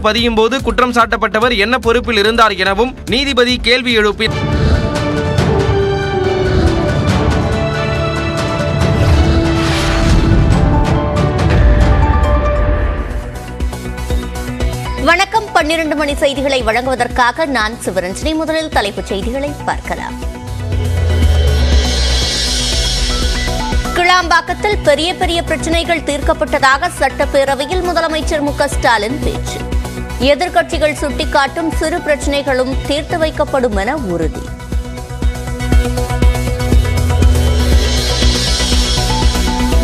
பதியும் போது குற்றம் சாட்டப்பட்டவர் என்ன பொறுப்பில் இருந்தார் எனவும் நீதிபதி கேள்வி எழுப்பி வணக்கம். பன்னிரண்டு மணி செய்திகளை வழங்குவதற்காக நான் சிவரஞ்சனி. முதலில் தலைப்புச் செய்திகளை பார்க்கலாம். கிளாம்பாக்கத்தில் பெரிய பெரிய பிரச்சனைகள் தீர்க்கப்பட்டதாக சட்டப்பேரவையில் முதலமைச்சர் மு ஸ்டாலின் பேச்சு. எதிர்க்கட்சிகள் சுட்டிக்காட்டும் சிறு பிரச்சனைகளும் தீர்த்து வைக்கப்படும் என உறுதி.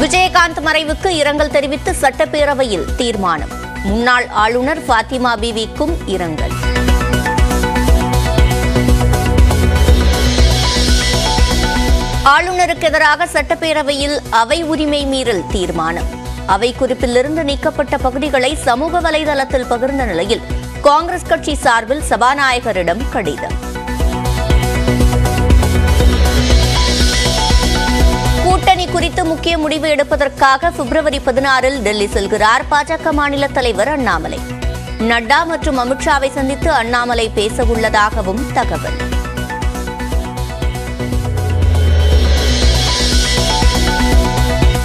விஜயகாந்த் மறைவுக்கு இரங்கல் தெரிவித்து சட்டப்பேரவையில் தீர்மானம். முன்னாள் ஆளுநர் ஃபாத்திமா பிவிக்கும் இரங்கல். ஆளுநருக்கு எதிராக சட்டப்பேரவையில் அவை உரிமை மீறல் தீர்மானம். அவை குறிப்பிலிருந்து நீக்கப்பட்ட பகுதிகளை சமூக வலைதளத்தில் பகிர்ந்த நிலையில் காங்கிரஸ் கட்சி சார்பில் சபாநாயகரிடம் கடிதம். கூட்டணி குறித்து முக்கிய முடிவு எடுப்பதற்காக பிப்ரவரி பதினாறில் டெல்லி செல்கிறார் பாஜக மாநில தலைவர் அண்ணாமலை. நட்டா மற்றும் அமித்ஷாவை சந்தித்து அண்ணாமலை பேச உள்ளதாகவும் தகவல்.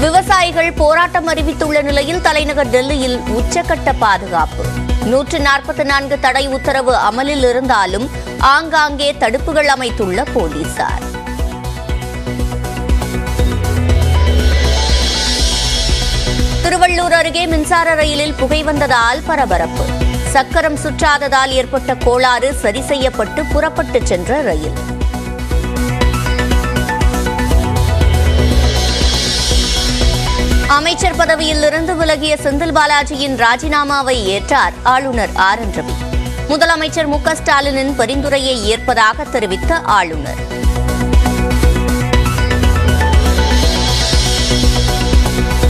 விவசாயிகள் போராட்டம் அறிவித்துள்ள நிலையில் தலைநகர் டெல்லியில் உச்சக்கட்ட பாதுகாப்பு. நூற்று நாற்பத்தி நான்கு தடை உத்தரவு அமலில் இருந்தாலும் ஆங்காங்கே தடுப்புகள் அமைத்துள்ள போலீசார். திருவள்ளூர் அருகே மின்சார ரயிலில் புகை வந்ததால் பரபரப்பு. சக்கரம் சுற்றாததால் ஏற்பட்ட கோளாறு சரி செய்யப்பட்டு புறப்பட்டு சென்ற ரயில். அமைச்சர் பதவியில் இருந்து விலகிய செந்தில் பாலாஜியின் ராஜினாமாவை ஏற்றார் ஆளுநர் ஆர் என் ரவி. முதலமைச்சர் மு க ஸ்டாலினின் பரிந்துரையை ஏற்பதாக தெரிவித்த ஆளுநர்.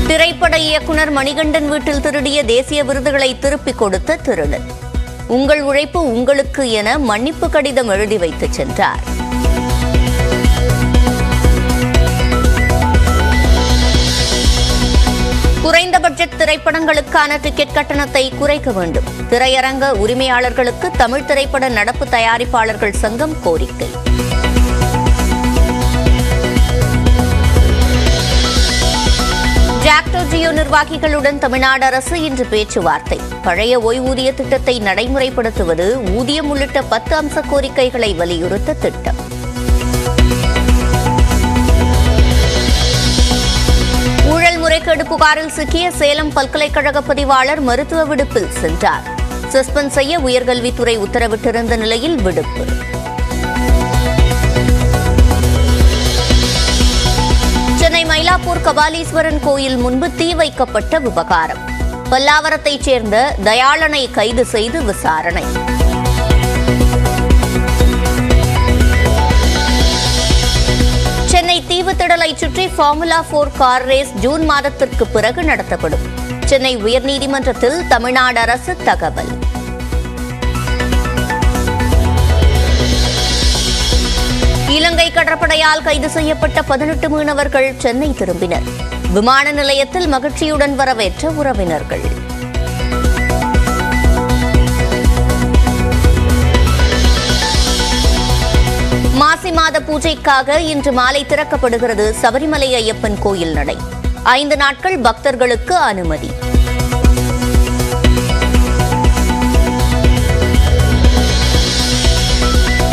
திரைப்பட இயக்குனர் மணிகண்டன் வீட்டில் திருடிய தேசிய விருதுகளை திருப்பிக் கொடுத்த திருடன். உங்கள் உழைப்பு உங்களுக்கு என மன்னிப்பு கடிதம் எழுதி வைத்துச் சென்றார். பட்ஜெட் திரைப்படங்களுக்கான டிக்கெட் கட்டணத்தை குறைக்க வேண்டும். திரையரங்க உரிமையாளர்களுக்கு தமிழ் திரைப்பட நடப்பு தயாரிப்பாளர்கள் சங்கம் கோரிக்கை. ஜாக்டோ ஜியோ நிர்வாகிகளுடன் தமிழ்நாடு அரசு இன்று பேச்சுவார்த்தை. பழைய ஓய்வூதிய திட்டத்தை நடைமுறைப்படுத்துவது ஊதியம் உள்ளிட்ட பத்து அம்ச கோரிக்கைகளை வலியுறுத்த திட்டம். முறைகேடு புகாரில் சிக்கிய சேலம் பல்கலைக்கழக பதிவாளர் மருத்துவ விடுப்பில் சென்றார். சஸ்பெண்ட் செய்ய உயர்கல்வித்துறை உத்தரவிட்டிருந்த நிலையில் விடுப்பு. சென்னை மயிலாப்பூர் கபாலீஸ்வரன் கோயில் முன்பு தீ வைக்கப்பட்ட விவகாரம். பல்லாவரத்தைச் சேர்ந்த தயாளனை கைது செய்து விசாரணை. தீவு திடலை சுற்றி formula four car race June மாதத்திற்கு பிறகு நடத்தப்படும். சென்னை உயர்நீதிமன்றத்தில் தமிழ்நாடு அரசு தகவல். இலங்கை கடற்படையால் கைது செய்யப்பட்ட பதினெட்டு மீனவர்கள் சென்னை திரும்பினர். விமான நிலையத்தில் மகிழ்ச்சியுடன் வரவேற்ற உறவினர்கள். மாசி மாத பூஜைக்காக இன்று மாலை திறக்கப்படுகிறது சபரிமலை ஐயப்பன் கோயில் நடை. ஐந்து நாட்கள் பக்தர்களுக்கு அனுமதி.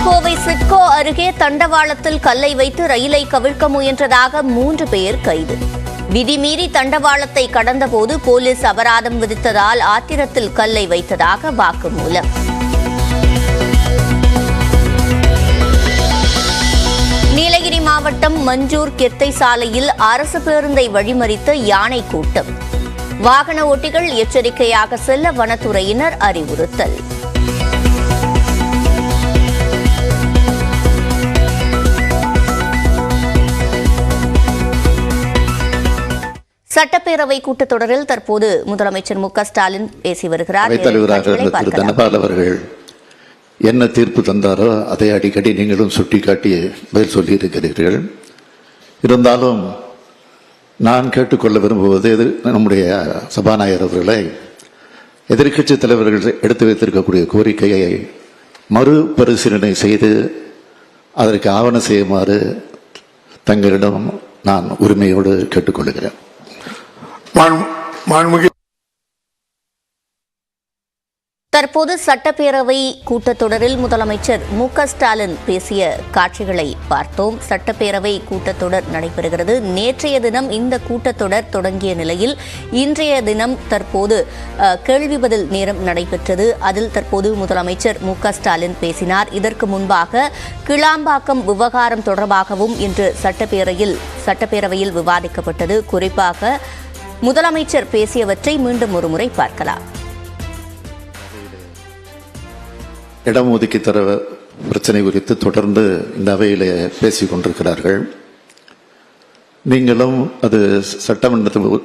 கோவை சிட்கோ அருகே தண்டவாளத்தில் கல்லை வைத்து ரயிலை கவிழ்க்க முயன்றதாக மூன்று பேர் கைது. விதிமீறி தண்டவாளத்தை கடந்தபோது போலீஸ் அபராதம் விதித்ததால் ஆத்திரத்தில் கல்லை வைத்ததாக வாக்குமூலம். மாவட்டம் மஞ்சூர் கெத்தை சாலையில் அரசு பேருந்தை வழிமறித்த யானை கூட்டம். வாகன ஓட்டிகள் எச்சரிக்கையாக செல்ல வனத்துறையினர் அறிவுறுத்தல். சட்டப்பேரவை கூட்டத்தொடரில் தற்போது முதலமைச்சர் மு க ஸ்டாலின் பேசி வருகிறார். என்ன தீர்ப்பு தந்தாரோ அதை அடிக்கடி நீங்களும் சுட்டிக்காட்டி பதில் சொல்லியிருக்கிறீர்கள். இருந்தாலும் நான் கேட்டுக்கொள்ள விரும்புவது எதிர் நம்முடைய சபாநாயகர் அவர்களை எதிர்க்கட்சி தலைவர்கள் எடுத்து வைத்திருக்கக்கூடிய கோரிக்கையை மறுபரிசீலனை செய்து அதற்கு ஆவணம் செய்யுமாறு தங்களிடம் நான் உரிமையோடு கேட்டுக்கொள்கிறேன். மாண்புமிகு தற்போது சட்டப்பேரவை கூட்டத்தொடரில் முதலமைச்சர் மு ஸ்டாலின் பேசிய காட்சிகளை பார்த்தோம். சட்டப்பேரவை கூட்டத்தொடர் நடைபெறுகிறது. நேற்றைய தினம் இந்த கூட்டத்தொடர் தொடங்கிய நிலையில் இன்றைய தினம் தற்போது கேள்வி பதில் நேரம் நடைபெற்றது. அதில் தற்போது முதலமைச்சர் மு ஸ்டாலின் பேசினார். இதற்கு முன்பாக கிளாம்பாக்கம் விவகாரம் தொடர்பாகவும் இன்று சட்டப்பேரவையில் சட்டப்பேரவையில் விவாதிக்கப்பட்டது. குறிப்பாக முதலமைச்சர் பேசியவற்றை மீண்டும் ஒருமுறை பார்க்கலாம். இடம் ஒதுக்கி தர பிரச்சனை குறித்து தொடர்ந்து இந்த அவையில் பேசிக் கொண்டிருக்கிறார்கள். நீங்களும் அது சட்டமன்றத்தில் உ-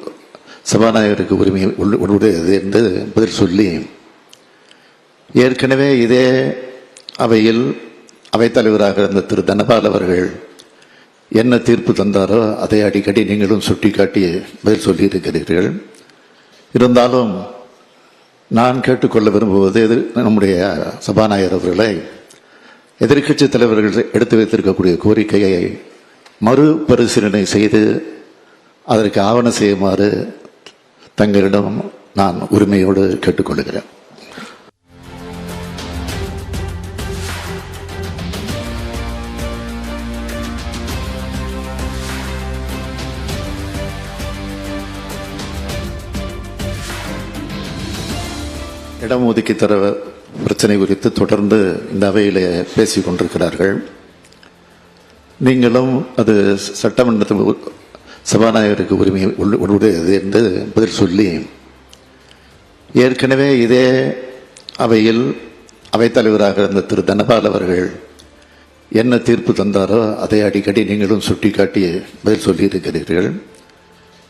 சபாநாயகருக்கு உரிமை உள்ள- உடையது என்று பதில் சொல்லி ஏற்கனவே இதே அவையில் அவைத்தலைவராக இருந்த திரு தனபால் அவர்கள் என்ன தீர்ப்பு தந்தாரோ அதை அடிக்கடி நீங்களும் சுட்டிக்காட்டி பதில் சொல்லியிருக்கிறீர்கள். இருந்தாலும் நான் கேட்டுக்கொள்ள விரும்புவது எதிர் நம்முடைய சபாநாயகர் அவர்களை எதிர்க்கட்சி தலைவர்கள் எடுத்து வைத்திருக்கக்கூடிய கோரிக்கையை மறுபரிசீலனை செய்து அதற்கு ஆவணம் செய்யுமாறு தங்களிடம் நான் உரிமையோடு கேட்டுக்கொள்கிறேன். இடம் ஒதுக்கி தர பிரச்சனை குறித்து தொடர்ந்து இந்த அவையில் பேசிக் கொண்டிருக்கிறார்கள். நீங்களும் அது சட்டமன்றத்தில் சபாநாயகருக்கு உரிமை உடையது என்று பதில் சொல்லி ஏற்கனவே இதே அவையில் அவைத்தலைவராக இருந்த திரு தனபால் அவர்கள் என்ன தீர்ப்பு தந்தாரோ அதை அடிக்கடி நீங்களும் சுட்டிக்காட்டி பதில் சொல்லியிருக்கிறீர்கள்.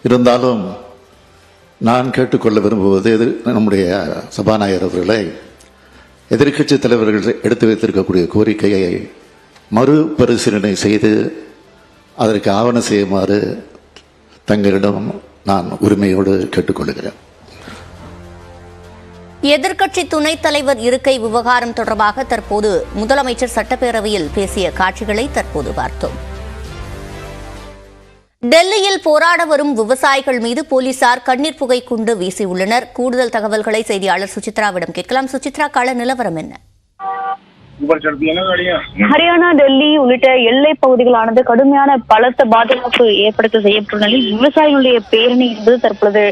இருந்தாலும் நான் கேட்டுக்கொள்ள விரும்புவது எதிர் நம்முடைய சபாநாயகர் அவர்களை எதிர்க்கட்சி தலைவர்கள் எடுத்து வைத்திருக்கக்கூடிய கோரிக்கையை மறுபரிசீலனை செய்து அதற்கு ஆவணம் செய்யுமாறு தங்களிடம் நான் உரிமையோடு கேட்டுக்கொள்கிறேன். எதிர்க்கட்சி துணைத் தலைவர் இருக்கை விவகாரம் தொடர்பாக தற்போது முதலமைச்சர் சட்டப்பேரவையில் பேசிய காட்சிகளை தற்போது பார்த்தோம். டெல்லியில் போராட வரும் விவசாயிகள் மீது போலீசார் கண்ணீர் புகை குண்டு வீசியுள்ளனர். கூடுதல் தகவல்களை செய்தியாளர் சுசித்ராவிடம் கேட்கலாம். சுசித்ரா கால நிலவரம் என்ன? ஹரியானா டெல்லி உள்ளிட்ட எல்லை பகுதிகளானது கடுமையான பலத்த பாதுகாப்பு ஏற்படுத்த செய்யப்பட்டுள்ள நிலையில் விவசாயிகளுடைய பேரணி என்பது தற்பொழுது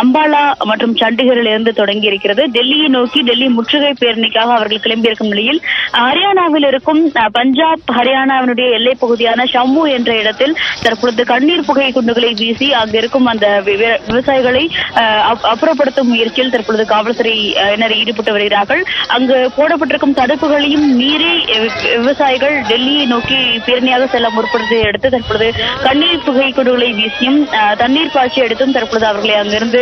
அம்பாலா மற்றும் சண்டிகரில் இருந்து தொடங்கி இருக்கிறது டெல்லியை நோக்கி டெல்லி முற்றுகை பேரணிக்காக அவர்கள் கிளம்பியிருக்கும் நிலையில் ஹரியானாவில் இருக்கும் பஞ்சாப் ஹரியானாவினுடைய எல்லை பகுதியான ஷம்மு என்ற இடத்தில் தற்பொழுது கண்ணீர் புகை குண்டுகளை வீசி அங்கிருக்கும் அந்த விவசாயிகளை அப்புறப்படுத்தும் முயற்சியில் தற்பொழுது காவல்துறையினர் ஈடுபட்டு வருகிறார்கள். அங்கு போடப்பட்டிருக்கும் தடுப்புகளையும் மீறி விவசாயிகள் டெல்லியை நோக்கி பேரணியாக செல்ல முற்படுவதை அடுத்து தற்பொழுது கண்ணீர் புகை வீசியும் தண்ணீர் பாய்ச்சி எடுத்தும் தற்பொழுது அவர்களை அங்கிருந்து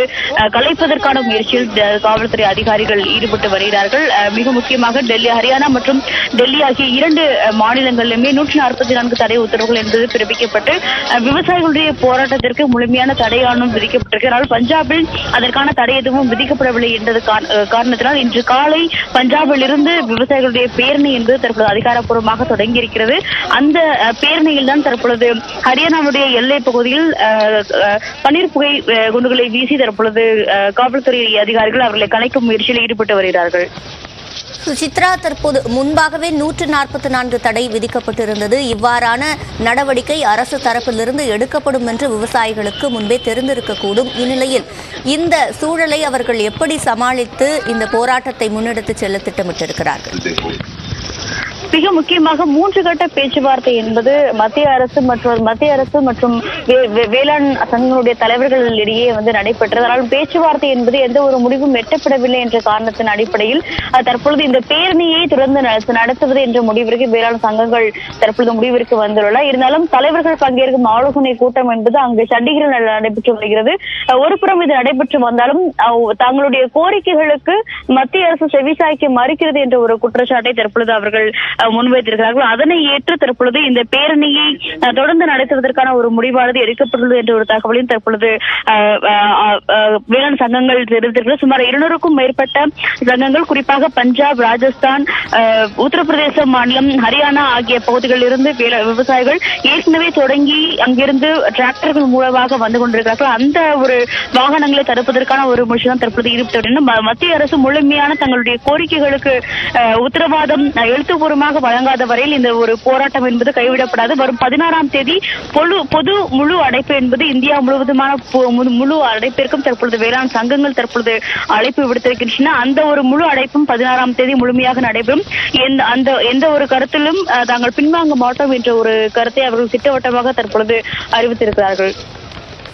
கலைப்பதற்கான முயற்சியில் காவல்துறை அதிகாரிகள் ஈடுபட்டு வருகிறார்கள். மிக முக்கியமாக டெல்லி ஹரியானா மற்றும் டெல்லி ஆகிய இரண்டு மாநிலங்களிலுமே நூற்றி நாற்பத்தி நான்கு தடை உத்தரவுகள் என்பது பிறப்பிக்கப்பட்டு அஹ், விவசாயிகளுடைய போராட்டத்திற்கு முழுமையான தடையானும் விதிக்கப்பட்டிருக்கிறார் பஞ்சாபில் அதற்கான தடை எதுவும் விதிக்கப்படவில்லை என்றது காரணத்தினால் இன்று காலை பஞ்சாபில் இருந்து விவசாயிகளுடைய பேரணி பேரணி என்பது தற்பொழுது அதிகாரப்பூர்வமாக தொடங்கி இருக்கிறது அந்த பேரணியில் தான் தற்பொழுது ஹரியானாவுடைய எல்லை பகுதியில் பன்னீர் புகை குண்டுகளை வீசி தற்பொழுது காவல்துறை அதிகாரிகள் அவர்களை கலைக்கும் முயற்சியில் ஈடுபட்டு வருகிறார்கள். சுசித்ரா தற்போது முன்பாகவே நூற்று நாற்பத்தி நான்கு தடை விதிக்கப்பட்டிருந்தது. இவ்வாறான நடவடிக்கை அரசு தரப்பிலிருந்து எடுக்கப்படும் என்று விவசாயிகளுக்கு முன்பே தெரிந்திருக்கக்கூடும். இந்நிலையில் இந்த சூழலை அவர்கள் எப்படி சமாளித்து இந்த போராட்டத்தை முன்னெடுத்து செல்ல திட்டமிட்டிருக்கிறார்கள்? மிக முக்கியமாக மூன்று கட்ட பேச்சுவார்த்தை என்பது மத்திய அரசு மற்றும் மத்திய அரசு மற்றும் வேளாண் சங்கங்களுடைய தலைவர்களிடையே வந்து நடைபெற்றது. ஆனால் பேச்சுவார்த்தை என்பது எந்த ஒரு முடிவும் எட்டப்படவில்லை என்ற காரணத்தின் அடிப்படையில் தற்பொழுது இந்த பேரணியை தொடர்ந்து நடத்துவது என்ற முடிவிற்கு வேளாண் சங்கங்கள் தற்பொழுது முடிவிற்கு வந்துள்ளன. இருந்தாலும் தலைவர்கள் பங்கேற்கும் ஆலோசனை கூட்டம் என்பது அங்கு சண்டிகரில் நடைபெற்று வருகிறது. ஒருபுறம் ஒரு புறம் இது நடைபெற்று வந்தாலும் அஹ், தங்களுடைய கோரிக்கைகளுக்கு மத்திய அரசு செவிசாய்க்க மறுக்கிறது என்ற ஒரு குற்றச்சாட்டை தற்பொழுது அவர்கள் முன்வைத்திருக்கிறார்களோ அதனை ஏற்று தற்பொழுது இந்த பேரணியை தொடர்ந்து நடத்துவதற்கான ஒரு முடிவானது எடுக்கப்பட்டுள்ளது என்ற ஒரு தகவலையும் தற்பொழுது வேளாண் சங்கங்கள் தெரிவித்திருக்கிறது. சுமார் இருநூறுக்கும் மேற்பட்ட சங்கங்கள் குறிப்பாக பஞ்சாப் ராஜஸ்தான் உத்தரப்பிரதேச மாநிலம் ஹரியானா ஆகிய பகுதிகளில் இருந்து விவசாயிகள் ஏற்கனவே தொடங்கி அங்கிருந்து டிராக்டர்கள் மூலமாக வந்து கொண்டிருக்கிறார்கள். அந்த ஒரு வாகனங்களை தடுப்பதற்கான ஒரு முயற்சி தான் தற்போது ஈடுபட்டு ம- மத்திய அரசு முழுமையான தங்களுடைய கோரிக்கைகளுக்கு உத்தரவாதம் அஹ், நிச்சயமாக வழங்காத வரையில் இந்த ஒரு போராட்டம் என்பது கைவிடப்படாது. வரும் பதினாறாம் தேதி பொது பொது முழு அடைப்பு என்பது இந்தியா முழுவதுமான பொ- முழு அடைப்பிற்கும் தற்பொழுது வேளாண் சங்கங்கள் தற்பொழுது அழைப்பு விடுத்திருக்கின்றன. அந்த ஒரு முழு அடைப்பும் பதினாறாம் தேதி முழுமையாக நடைபெறும். எந்த அந்த எந்த ஒரு கருத்திலும் தாங்கள் பின்வாங்க மாட்டோம் என்ற ஒரு கருத்தை அவர்கள் திட்டவட்டமாக தற்பொழுது அறிவித்திருக்கிறார்கள்.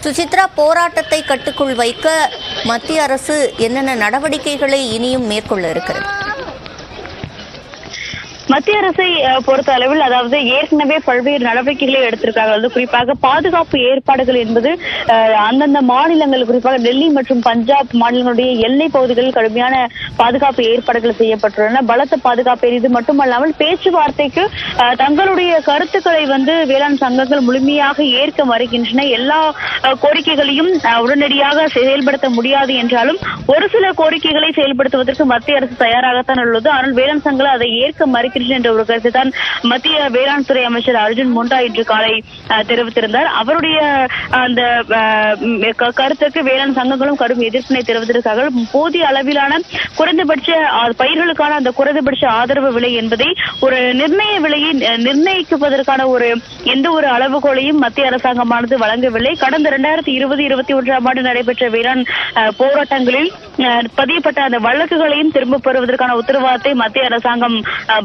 சுசித்ரா போராட்டத்தை கட்டுக்குள் வைக்க மத்திய அரசு என்னென்ன நடவடிக்கைகளை இனியும் மேற்கொள்ள இருக்கிறது? மத்திய அரசை பொறுத்த அளவில் அதாவது ஏற்கனவே பல்வேறு நடவடிக்கைகளை எடுத்திருக்காங்க. அதாவது குறிப்பாக பாதுகாப்பு ஏற்பாடுகள் என்பது அந்தந்த மாநிலங்கள் குறிப்பாக டெல்லி மற்றும் பஞ்சாப் மாநிலங்களுடைய எல்லை பகுதிகளில் கடுமையான பாதுகாப்பு ஏற்பாடுகள் செய்யப்பட்டுள்ளன. பலத்த பாதுகாப்பு இது மட்டுமல்லாமல் பேச்சுவார்த்தைக்கு தங்களுடைய கருத்துக்களை வந்து வேளாண் சங்கங்கள் முழுமையாக ஏற்க மறுக்கின்றன. எல்லா கோரிக்கைகளையும் உடனடியாக செயல்படுத்த முடியாது என்றாலும் ஒரு சில கோரிக்கைகளை செயல்படுத்துவதற்கு மத்திய அரசு தயாராகத்தான் உள்ளது. ஆனால் வேளாண் சங்கங்கள் அதை ஏற்க மறுக்கின்றன. என்ற ஒரு கருத்தை தான் மத்திய வேளாண் துறை அமைச்சர் அர்ஜுன் முண்டா இன்று காலை தெரிவித்திருந்தார். அவருடைய அந்த கருத்துக்கு வேளாண் சங்கங்களும் கடும் எதிர்ப்பினை தெரிவித்திருக்கிறார்கள். போதிய அளவிலான குறைந்தபட்ச பயிர்களுக்கான அந்த குறைந்தபட்ச ஆதரவு விலை என்பதை ஒரு நிர்ணய விலையை நிர்ணயிப்பதற்கான ஒரு எந்த ஒரு அளவுகோலையும் மத்திய அரசாங்கமானது வழங்கவில்லை. கடந்த இரண்டாயிரத்தி இருபது இருபத்தி ஒன்றாம் ஆண்டு நடைபெற்ற வேளாண் போராட்டங்களில் பதியப்பட்ட அந்த வழக்குகளையும் திரும்ப பெறுவதற்கான உத்தரவாதத்தை மத்திய அரசாங்கம்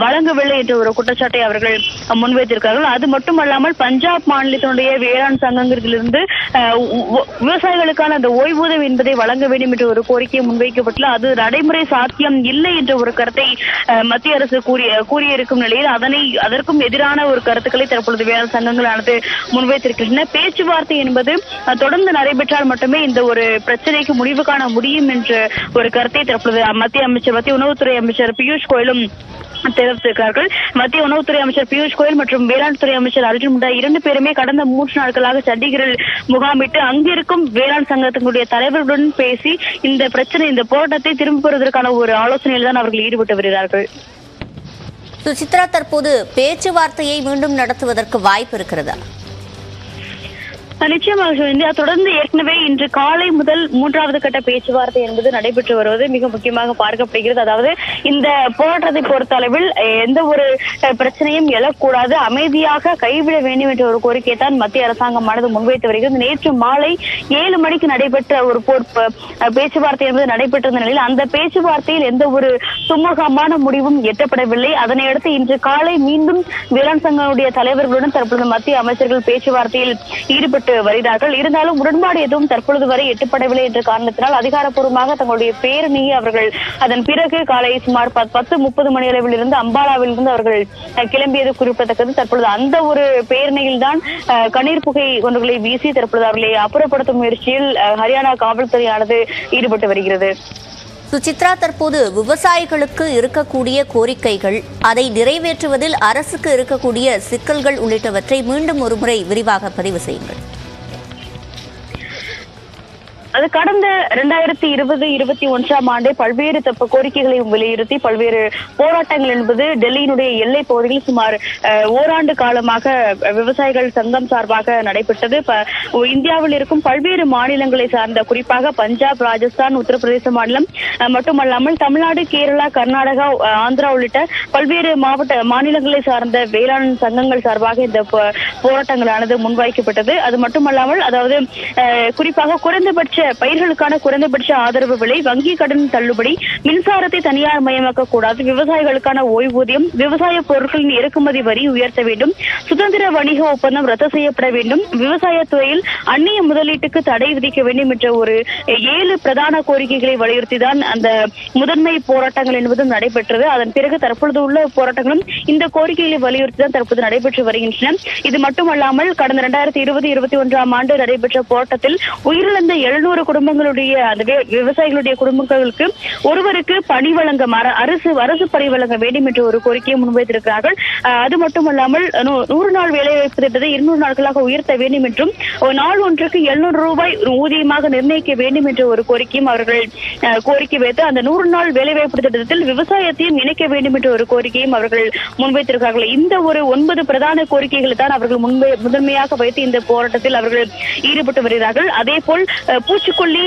வழங்க அஹ், வழங்கவில்லை என்ற ஒரு குற்றச்சாட்டை அவர்கள் முன்வைத்திருக்கிறார்கள். அது மட்டுமல்லாமல் பஞ்சாப் மாநிலத்தினுடைய வேளாண் சங்கங்களிலிருந்து விவசாயிகளுக்கான அந்த ஓய்வூதியம் என்பதை வழங்க வேண்டும் என்ற ஒரு கோரிக்கை முன்வைக்கப்பட்டுள்ள அது நடைமுறை சாத்தியம் இல்லை என்ற ஒரு கருத்தை மத்திய அரசு கூறிய கூறியிருக்கும் நிலையில் அதனை அதற்கும் எதிரான ஒரு கருத்துக்களை தற்பொழுது வேளாண் சங்கங்களானது முன்வைத்திருக்கின்றன. பேச்சுவார்த்தை என்பது தொடர்ந்து நடைபெற்றால் மட்டுமே இந்த ஒரு பிரச்சனைக்கு முடிவு காண முடியும் என்ற ஒரு கருத்தை தற்பொழுது மத்திய அமைச்சர் மத்திய உணவுத்துறை அமைச்சர் பியூஷ் கோயலும் தெரிவித்திருக்கிறார்கள். மத்திய உணவுத்துறை அமைச்சர் பியூஷ் கோயல் மற்றும் வேளாண் துறை அமைச்சர் அர்ஜுன் முண்டா இரண்டு பேருமே கடந்த மூன்று நாட்களாக சண்டிகரில் முகாமிட்டு அங்கிருக்கும் வேளாண் சங்கத்தினுடைய தலைவர்களுடன் பேசி இந்த பிரச்சனை இந்த போராட்டத்தை திரும்ப பெறுவதற்கான ஒரு ஆலோசனையில் தான் அவர்கள் ஈடுபட்டு வருகிறார்கள். சுசித்ரா தற்போது பேச்சுவார்த்தையை மீண்டும் நடத்துவதற்கு வாய்ப்பு இருக்கிறதா? நிச்சயமாக இந்தியா தொடர்ந்து ஏற்கனவே இன்று காலை முதல் மூன்றாவது கட்ட பேச்சுவார்த்தை என்பது நடைபெற்று வருவது மிக முக்கியமாக பார்க்கப்படுகிறது. அதாவது இந்த போராட்டத்தை பொறுத்த அளவில் எந்த ஒரு பிரச்சனையும் எழக்கூடாது. அமைதியாக கைவிட வேண்டும் என்ற ஒரு கோரிக்கை தான் மத்திய அரசாங்கமானது முன்வைத்து வருகிறது. நேற்று மாலை ஏழு மணிக்கு நடைபெற்ற ஒரு போர் அஹ், பேச்சுவார்த்தை என்பது நடைபெற்றிருந்த நிலையில் அந்த பேச்சுவார்த்தையில் எந்த ஒரு சுமூகமான முடிவும் எட்டப்படவில்லை. அதனையடுத்து இன்று காலை மீண்டும் வேளாண் சங்கங்களுடைய தலைவர்களுடன் தற்பொழுது மத்திய அமைச்சர்கள் பேச்சுவார்த்தையில் ஈடுபட்டு வருகிறார்கள் இருந்தாலும் உடன்பாடு எதுவும் தற்பொழுது வரை எட்டப்படவில்லை என்ற காரணத்தினால் அதிகாரப்பூர்வமாக தங்களுடைய பேரணியை அவர்கள் அதன் பிறகு காலை சுமார் பத்து முப்பது மணி அளவில் இருந்து அம்பாலாவில் இருந்து அவர்கள் கிளம்பியது குறிப்பிடத்தக்கது. தற்பொழுது அந்த ஒரு பேரணியில் தான் கண்ணீர் புகை ஒன்றுகளை வீசி தற்பொழுது அவர்களை அப்புறப்படுத்தும் முயற்சியில் ஹரியானா காவல்துறையானது ஈடுபட்டு வருகிறது. சுசித்ரா தற்போது விவசாயிகளுக்கு இருக்கக்கூடிய கோரிக்கைகள் அதை நிறைவேற்றுவதில் அரசுக்கு இருக்கக்கூடிய சிக்கல்கள் உள்ளிட்டவற்றை மீண்டும் ஒருமுறை விரிவாக பதிவு செய்யுங்கள். அது கடந்த இரண்டாயிரத்தி இருபது இருபத்தி ஒன்றாம் ஆண்டு பல்வேறு தப்பு கோரிக்கைகளை வலியுறுத்தி பல்வேறு போராட்டங்கள் என்பது டெல்லியினுடைய எல்லை பகுதியில் சுமார் ஓராண்டு காலமாக விவசாயிகள் சங்கம் சார்பாக நடைபெற்றது. இந்தியாவில் இருக்கும் பல்வேறு மாநிலங்களை சார்ந்த குறிப்பாக பஞ்சாப் ராஜஸ்தான் உத்தரப்பிரதேச மாநிலம் மட்டுமல்லாமல் தமிழ்நாடு கேரளா கர்நாடகா ஆந்திரா உள்ளிட்ட பல்வேறு மாவட்ட மாநிலங்களை சார்ந்த வேளாண் சங்கங்கள் சார்பாக இந்த போராட்டங்களானது முன்வைக்கப்பட்டது. அது மட்டுமல்லாமல் அதாவது அஹ், குறிப்பாக குறைந்தபட்ச பயிர்களுக்கான குறைந்தபட்ச ஆதரவு விலை வங்கி கடன் தள்ளுபடி மின்சாரத்தை தனியார் மயமாக்க கூடாது விவசாயிகளுக்கான ஓய்வூதியம் விவசாய பொருட்களின் இறக்குமதி வரி உயர்த்த வேண்டும் சுதந்திர வணிக ஒப்பந்தம் ரத்து செய்யப்பட வேண்டும் விவசாயத்துறையில் அந்நிய முதலீட்டுக்கு தடை விதிக்க வேண்டும் என்ற ஒரு ஏழு பிரதான கோரிக்கைகளை வலியுறுத்தி தான் அந்த முதன்மை போராட்டங்கள் என்பதும் நடைபெற்றது. அதன் பிறகு தற்பொழுது உள்ள போராட்டங்களும் இந்த கோரிக்கைகளை வலியுறுத்தி தான் தற்போது நடைபெற்று வருகின்றன. இது மட்டுமல்லாமல் கடந்த இரண்டாயிரத்தி இருபது இருபத்தி ஒன்றாம் ஆண்டு நடைபெற்ற போராட்டத்தில் உயிரிழந்த எழுநூறு பதினோரு குடும்பங்களுடைய அந்த விவசாயிகளுடைய குடும்பங்களுக்கு ஒருவருக்கு பணி வழங்க அரசு அரசு பணி வழங்க வேண்டும் என்ற ஒரு கோரிக்கையை முன்வைத்திருக்கிறார்கள். அது மட்டுமல்லாமல் நூறு நாள் வேலைவாய்ப்பு திட்டத்தை இருநூறு நாட்களாக உயர்த்த வேண்டும் என்றும் நாள் ஒன்றுக்கு எழுநூறு ரூபாய் ஊதியமாக நிர்ணயிக்க வேண்டும் என்ற ஒரு கோரிக்கையும் அவர்கள் கோரிக்கை வைத்து அந்த நூறு நாள் வேலைவாய்ப்பு திட்டத்தில் விவசாயத்தையும் இணைக்க வேண்டும் என்ற ஒரு கோரிக்கையும் அவர்கள் முன்வைத்திருக்கிறார்கள். இந்த ஒரு ஒன்பது பிரதான கோரிக்கைகளை தான் அவர்கள் முன்வை முதன்மையாக வைத்து இந்த போராட்டத்தில் அவர்கள் ஈடுபட்டு வருகிறார்கள். அதே போல் பூச்சிக்கொல்லி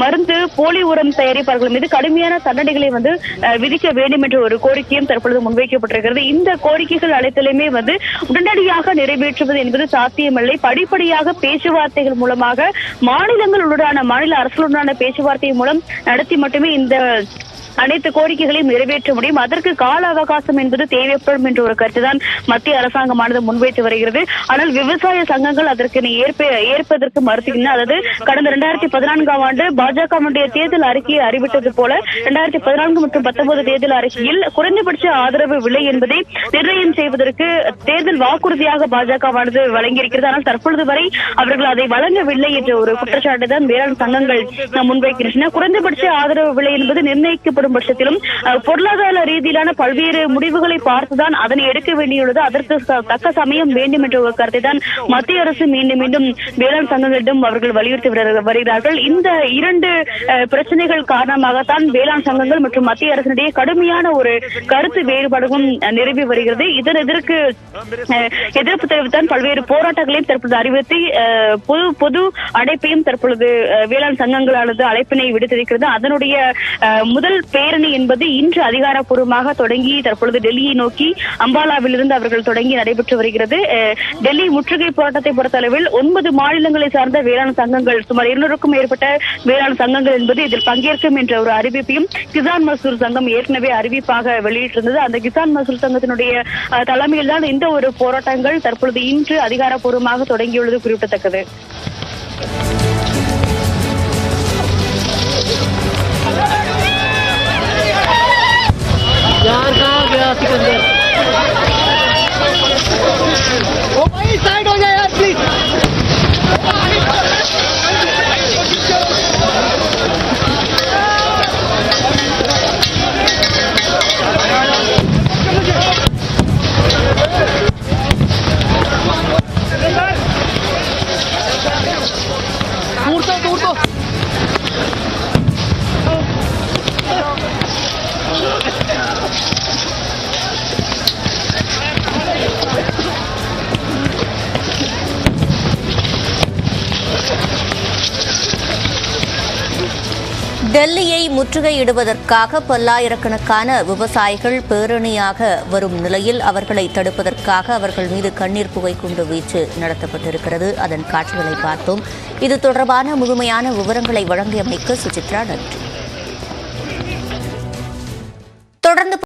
மருந்து போலி உரம் தயாரிப்பார்கள் மீது கடுமையான தண்டனைகளை வந்து விதிக்க வேண்டும் என்ற ஒரு கோரிக்கையும் தற்பொழுது முன்வைக்கப்பட்டிருக்கிறது. இந்த கோரிக்கைகள் அனைத்திலுமே வந்து உடனடியாக நிறைவேற்றுவது என்பது சாத்தியமில்லை. படிப்படியாக பேச்சுவார்த்தைகள் மூலமாக மாநிலங்களுடனான மாநில அரசுடனான பேச்சுவார்த்தை மூலம் நடத்தி மட்டுமே இந்த அனைத்து கோரிக்கைகளையும் நிறைவேற்ற முடியும். அதற்கு கால அவகாசம் என்பது தேவைப்படும் என்ற ஒரு கருத்துதான் மத்திய அரசாங்கமானது முன்வைத்து வருகிறது. ஆனால் விவசாய சங்கங்கள் அதற்கு ஏற்பதற்கு மறுத்துகின்றன அதாவது கடந்த இரண்டாயிரத்தி பதினான்காம் ஆண்டு பாஜகவுடைய தேர்தல் அறிக்கையை அறிவித்தது போல இரண்டாயிரத்தி பதினான்கு மற்றும் பத்தொன்பது தேர்தல் அறிக்கையில் குறைந்தபட்ச ஆதரவு விலை என்பதை நிர்ணயம் செய்வதற்கு தேர்தல் வாக்குறுதியாக பாஜகவானது வழங்கியிருக்கிறது. ஆனால் தற்பொழுது வரை அவர்கள் அதை வழங்கவில்லை என்ற ஒரு குற்றச்சாட்டு தான் வேளாண் சங்கங்கள் முன்வைக்கின்றன. குறைந்தபட்ச ஆதரவு விலை என்பது நிர்ணயிக்கப்படும் வரும் பட்சத்திலும் பொருளாதார ரீதியிலான பல்வேறு முடிவுகளை பார்த்துதான் அதனை எடுக்க வேண்டியுள்ளது. அதற்கு தக்க சமயம் வேண்டும் என்ற ஒரு கருத்தை தான் மத்திய அரசு மீண்டும் மீண்டும் வேளாண் சங்கங்களிடம் அவர்கள் வலியுறுத்தி வருகிறார்கள். இந்த இரண்டு பிரச்சனைகள் காரணமாகத்தான் வேளாண் சங்கங்கள் மற்றும் மத்திய அரசினிடையே கடுமையான ஒரு கருத்து வேறுபாடுகளும் நிரம்பி வருகிறது. இதன் எதிர்க்கு எதிர்ப்பு தெரிவித்தான் பல்வேறு போராட்டங்களையும் தற்பொழுது அறிவித்து பொது பொது அடைப்பையும் தற்பொழுது வேளாண் சங்கங்களானது அழைப்பினை விடுத்திருக்கிறது. அதனுடைய முதல் பேரணி என்பது இன்று அதிகாரப்பூர்வமாக தொடங்கி தற்பொழுது டெல்லியை நோக்கி அம்பாலாவிலிருந்து அவர்கள் தொடங்கி நடைபெற்று வருகிறது. அஹ், டெல்லி முற்றுகை போராட்டத்தை பொறுத்தளவில் ஒன்பது மாநிலங்களை சார்ந்த வேளாண் சங்கங்கள் சுமார் இருநூறுக்கும் மேற்பட்ட வேளாண் சங்கங்கள் என்பது இதில் பங்கேற்கும் என்ற ஒரு அறிவிப்பையும் கிசான் மசூர் சங்கம் ஏற்கனவே அறிவிப்பாக வெளியிட்டிருந்தது. அந்த கிசான் மசூர் சங்கத்தினுடைய தலைமையில் தான் இந்த ஒரு போராட்டங்கள் தற்பொழுது இன்று அதிகாரப்பூர்வமாக தொடங்கியுள்ளது குறிப்பிடத்தக்கது. यार कहाँ गया सिकंदर ओ भाई साइड हो जाए यार प्लीज दूर तो दूर तो முற்றுகையிடுவதற்காக பல்லாயிரக்கணக்கான விவசாயிகள் பேரணியாக வரும் நிலையில் அவர்களை தடுப்பதற்காக அவர்கள் மீது கண்ணீர் புகை குண்டு வீச்சு நடத்தப்பட்டிருக்கிறது. அதன் காட்சிகளை பார்த்தோம். இது தொடர்பான முழுமையான விவரங்களை வழங்கியமைக்கு சுசித்ரா நன்றி. தொடர்ந்து